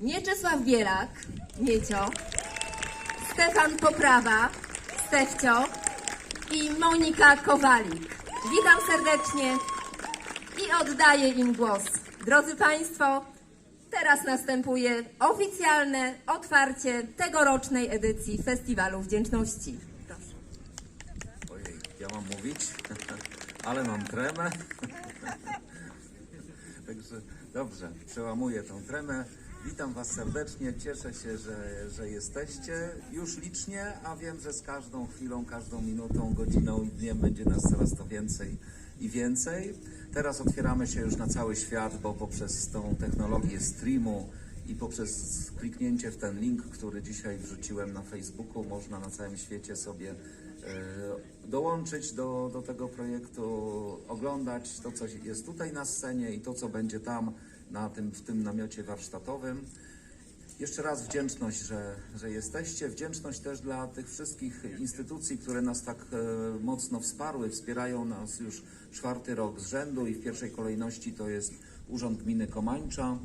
Mieczysław Bielak, Miecio, Stefan Poprawa, Stefcio i Monika Kowalik. Witam serdecznie i oddaję im głos. Drodzy Państwo, teraz następuje oficjalne otwarcie tegorocznej edycji Festiwalu Wdzięczności. Ojej, ja mam mówić, ale mam tremę. Także dobrze, przełamuję tą tremę. Witam Was serdecznie, cieszę się, że, że jesteście już licznie, a wiem, że z każdą chwilą, każdą minutą, godziną i dniem będzie nas coraz to więcej i więcej. Teraz otwieramy się już na cały świat, bo poprzez tą technologię streamu i poprzez kliknięcie w ten link, który dzisiaj wrzuciłem na Facebooku, można na całym świecie sobie dołączyć do, do tego projektu, oglądać to, co jest tutaj na scenie i to, co będzie tam na tym, w tym namiocie warsztatowym. Jeszcze raz wdzięczność, że, że jesteście. Wdzięczność też dla tych wszystkich instytucji, które nas tak e, mocno wsparły, wspierają nas już czwarty rok z rzędu i w pierwszej kolejności to jest Urząd Gminy Komańcza,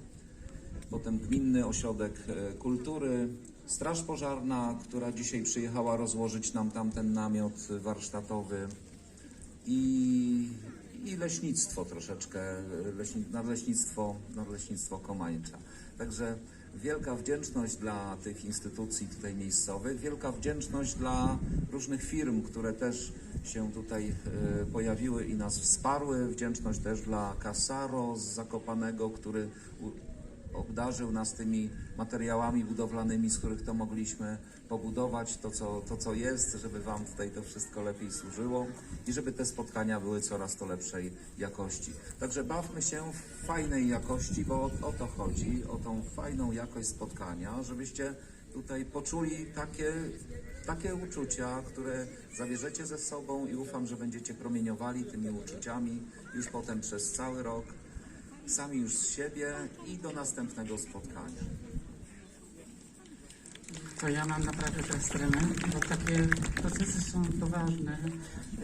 potem Gminny Ośrodek e, Kultury, Straż Pożarna, która dzisiaj przyjechała rozłożyć nam tam ten namiot warsztatowy i, i leśnictwo troszeczkę, leśni, nadleśnictwo, nadleśnictwo Komańcza. Także wielka wdzięczność dla tych instytucji tutaj miejscowych, wielka wdzięczność dla różnych firm, które też się tutaj e, pojawiły i nas wsparły. Wdzięczność też dla Casaro z Zakopanego, który obdarzył nas tymi materiałami budowlanymi, z których to mogliśmy pobudować to co, to, co jest, żeby Wam tutaj to wszystko lepiej służyło i żeby te spotkania były coraz to lepszej jakości. Także bawmy się w fajnej jakości, bo o, o to chodzi, o tą fajną jakość spotkania, żebyście tutaj poczuli takie, takie uczucia, które zabierzecie ze sobą i ufam, że będziecie promieniowali tymi uczuciami już potem przez cały rok sami już z siebie i do następnego spotkania. To ja mam naprawdę teraz tremę, bo takie procesy są poważne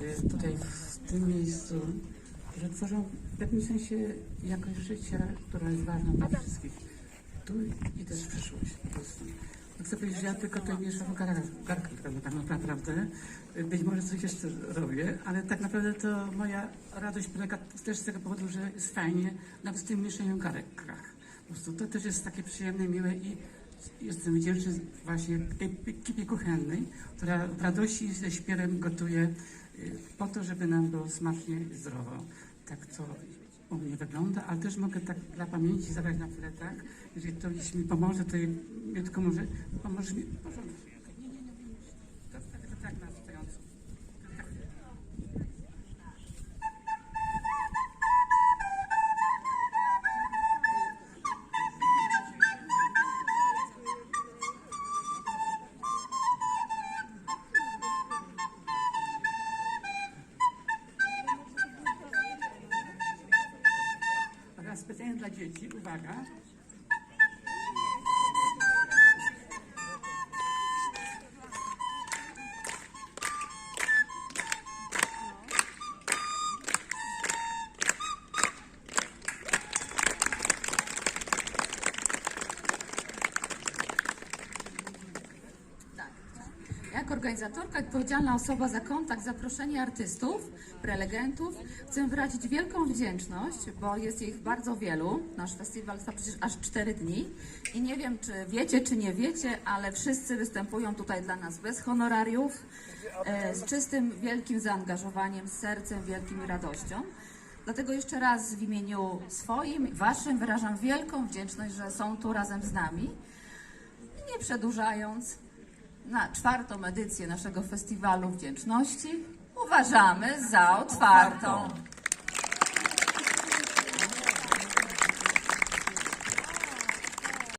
y, tutaj w tym miejscu, że tworzą w jakimś sensie jakość życia, która jest ważna dla wszystkich. Tu i też przyszłość po prostu. Chcę powiedzieć, że ja tylko tutaj mieszam garkach tak naprawdę. Być może coś jeszcze robię, ale tak naprawdę to moja radość polega też z tego powodu, że jest fajnie nawet w tym mieszaniu garkach. Po prostu to też jest takie przyjemne, miłe i Jestem wdzięczny właśnie tej ekipie kuchennej, która w radości ze śpiewem gotuje y, po to, żeby nam było smacznie i zdrowo. Tak to u mnie wygląda, ale też mogę tak dla pamięci zabrać na chwilę tak, jeżeli ktoś mi pomoże, to ja tylko może pomoże mi. Teraz specjalnie Jako organizatorka, odpowiedzialna osoba za kontakt, zaproszenie artystów, prelegentów, chcę wyrazić wielką wdzięczność, bo jest ich bardzo wielu. Nasz festiwal trwa przecież aż 4 dni i nie wiem, czy wiecie, czy nie wiecie, ale wszyscy występują tutaj dla nas bez honorariów, e, z czystym, wielkim zaangażowaniem, z sercem, wielkim radością. Dlatego jeszcze raz w imieniu swoim, waszym wyrażam wielką wdzięczność, że są tu razem z nami. Nie przedłużając, na czwartą edycję naszego Festiwalu Wdzięczności uważamy za otwartą.